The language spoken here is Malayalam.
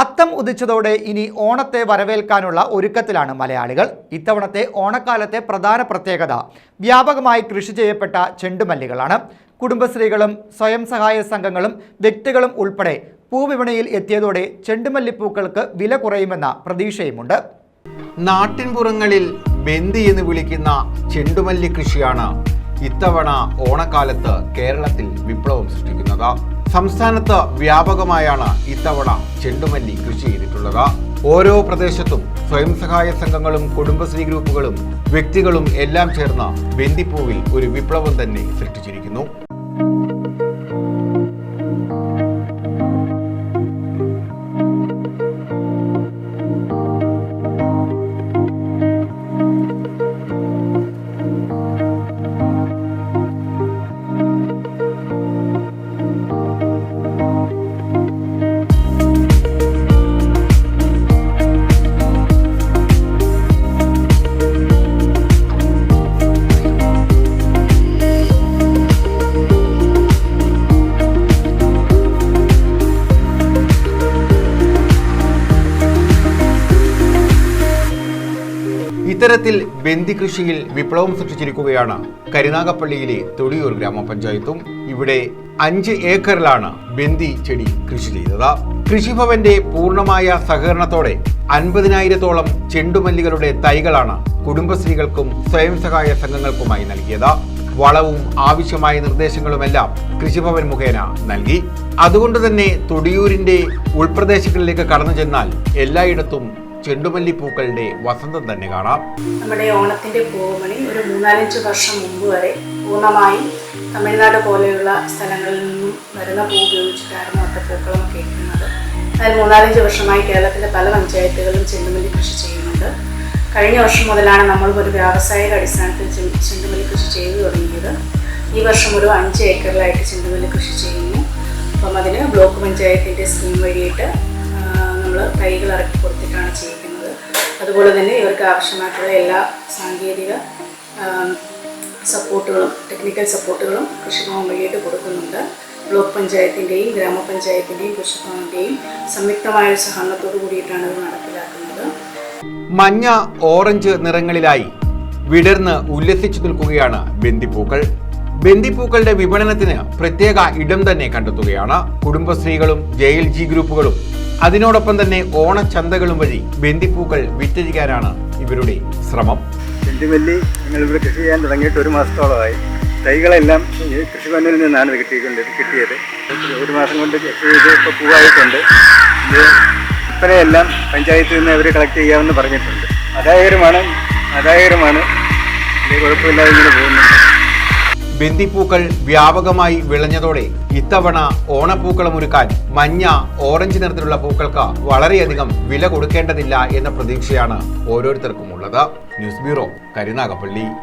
അത്തം ഉദിച്ചതോടെ ഇനി ഓണത്തെ വരവേൽക്കാനുള്ള ഒരുക്കത്തിലാണ് മലയാളികൾ. ഇത്തവണത്തെ ഓണക്കാലത്തെ പ്രധാന പ്രത്യേകത വ്യാപകമായി കൃഷി ചെയ്യപ്പെട്ട ചെണ്ടുമല്ലികളാണ്. കുടുംബശ്രീകളും സ്വയം സഹായ സംഘങ്ങളും വ്യക്തികളും ഉൾപ്പെടെ പൂവിപണിയിൽ എത്തിയതോടെ ചെണ്ടുമല്ലിപ്പൂക്കൾക്ക് വില കുറയുമെന്ന പ്രതീക്ഷയുമുണ്ട്. നാട്ടിൻപുറങ്ങളിൽ ബന്ദി എന്ന് വിളിക്കുന്ന ചെണ്ടുമല്ലി കൃഷിയാണ് ഇത്തവണ ഓണക്കാലത്ത് കേരളത്തിൽ വിപ്ലവം സൃഷ്ടിക്കുന്നത്. സംസ്ഥാനത്ത് വ്യാപകമായാണ് ഇത്തവണ ചെണ്ടുമല്ലി കൃഷി ചെയ്തിട്ടുള്ളത്. ഓരോ പ്രദേശത്തും സ്വയം സഹായ സംഘങ്ങളും കുടുംബശ്രീ ഗ്രൂപ്പുകളും വ്യക്തികളും എല്ലാം ചേർന്ന് ബന്ദിപ്പൂവിൽ ഒരു വിപ്ലവം തന്നെ സൃഷ്ടിച്ചിരിക്കുന്നു. ഇത്തരത്തിൽ ബന്ദികൃഷിയിൽ വിപ്ലവം സൃഷ്ടിച്ചിരിക്കുകയാണ്. കരുനാഗപ്പള്ളിയിലെ തൊടിയൂർ ഗ്രാമപഞ്ചായത്തും ഇവിടെ അഞ്ച് ഏക്കറിലാണ് ബന്ദി ചെടി കൃഷി ചെയ്തത്. കൃഷിഭവന്റെ പൂർണമായ സഹകരണത്തോടെ അൻപതിനായിരത്തോളം ചെണ്ടുമല്ലികളുടെ തൈകളാണ് കുടുംബശ്രീകൾക്കും സ്വയം സഹായ സംഘങ്ങൾക്കുമായി നൽകിയത്. വളവും ആവശ്യമായ നിർദ്ദേശങ്ങളുമെല്ലാം കൃഷിഭവൻ മുഖേന നൽകി. അതുകൊണ്ട് തന്നെ തൊടിയൂരിന്റെ ഉൾപ്രദേശങ്ങളിലേക്ക് കടന്നു ചെന്നാൽ എല്ലായിടത്തും ചെണ്ടുമല്ലിപ്പൂക്കളുടെ വസന്തം തന്നെ കാണാം. നമ്മുടെ ഓണത്തിന്റെ പൂമണി ഒരു മൂന്നാലഞ്ച് വർഷം മുമ്പ് വരെ പൂർണമായും തമിഴ്നാട് പോലെയുള്ള സ്ഥലങ്ങളിൽ നിന്നും വരുന്ന പൂ ഉപയോഗിച്ചിട്ടായിരുന്നു ഒറ്റപ്പൂക്കളമൊക്കെ കേൾക്കുന്നത്. അതിൽ മൂന്നാലഞ്ച് വർഷമായി കേരളത്തിലെ പല പഞ്ചായത്തുകളും ചെണ്ടുമല്ലി കൃഷി ചെയ്യുന്നുണ്ട്. കഴിഞ്ഞ വർഷം മുതലാണ് നമ്മൾ ഒരു വ്യാവസായിക അടിസ്ഥാനത്തിൽ ചെണ്ടുമല്ലി കൃഷി ചെയ്തു തുടങ്ങിയത്. ഈ വർഷം ഒരു അഞ്ച് ഏക്കറിലായിട്ട് ചെണ്ടുമല്ലി കൃഷി ചെയ്യുന്നു. അപ്പം അതിന് ബ്ലോക്ക് പഞ്ചായത്തിന്റെ സ്കീം വഴിയിട്ട് നമ്മൾ തൈകൾ ഇറക്കി കൊടുത്തിട്ടാണ് ചെയ്യിക്കുന്നത് അതുപോലെ തന്നെ ഇവർക്ക് ആവശ്യമായിട്ടുള്ള എല്ലാ സാങ്കേതിക സപ്പോർട്ടുകളും ടെക്നിക്കൽ സപ്പോർട്ടുകളും കൃഷിഭവൻ വഴിയായിട്ട് കൊടുക്കുന്നുണ്ട്. ബ്ലോക്ക് പഞ്ചായത്തിന്റെയും ഗ്രാമപഞ്ചായത്തിന്റെയും കൃഷിഭവന്റെയും സംയുക്തമായ ഒരു സഹകരണത്തോടു കൂടിയിട്ടാണ് ഇത് നടപ്പിലാക്കുന്നത്. മഞ്ഞ ഓറഞ്ച് നിറങ്ങളിലായി വിടർന്ന് ഉല്ലസിച്ചു നിൽക്കുകയാണ് ബന്ദിപ്പൂക്കൾ. ബന്ദിപ്പൂക്കളുടെ വിപണനത്തിന് പ്രത്യേക ഇടം തന്നെ കണ്ടെത്തുകയാണ് കുടുംബശ്രീകളും ജെ എൽ ജി ഗ്രൂപ്പുകളും. അതിനോടൊപ്പം തന്നെ ഓണച്ചന്തകളും വഴി ബന്ദിപ്പൂക്കൾ വിറ്റഴിക്കാനാണ് ഇവരുടെ ശ്രമം. ചെണ്ടുമല്ലി ഞങ്ങളിവിടെ കൃഷി ചെയ്യാൻ തുടങ്ങിയിട്ട് ഒരു മാസത്തോളമായി. തൈകളെല്ലാം കൃഷിഭവനിൽ നിന്നാണ് കിട്ടിയിട്ടുണ്ട് കിട്ടിയത്. ഒരു മാസം കൊണ്ട് കൃഷി ചെയ്ത് ഇപ്പോൾ പൂവായിട്ടുണ്ട്. ഇത് പഞ്ചായത്തിൽ നിന്ന് അവർ കളക്ട് ചെയ്യാമെന്ന് പറഞ്ഞിട്ടുണ്ട്. ആദായകരമാണ് വലിയ കുഴപ്പമില്ലാതെ ഇങ്ങനെ പോകുന്നുണ്ട്. ബന്ദിപ്പൂക്കൾ വ്യാപകമായി വിളഞ്ഞതോടെ ഇത്തവണ ഓണപ്പൂക്കളമൊരുക്കാൻ മഞ്ഞ ഓറഞ്ച് നിറത്തിലുള്ള പൂക്കൾക്ക് വളരെയധികം വില കൊടുക്കേണ്ടതില്ല എന്ന പ്രതീക്ഷയാണ് ഓരോരുത്തർക്കും ഉള്ളത് ന്യൂസ് ബ്യൂറോ കരുനാഗപ്പള്ളി.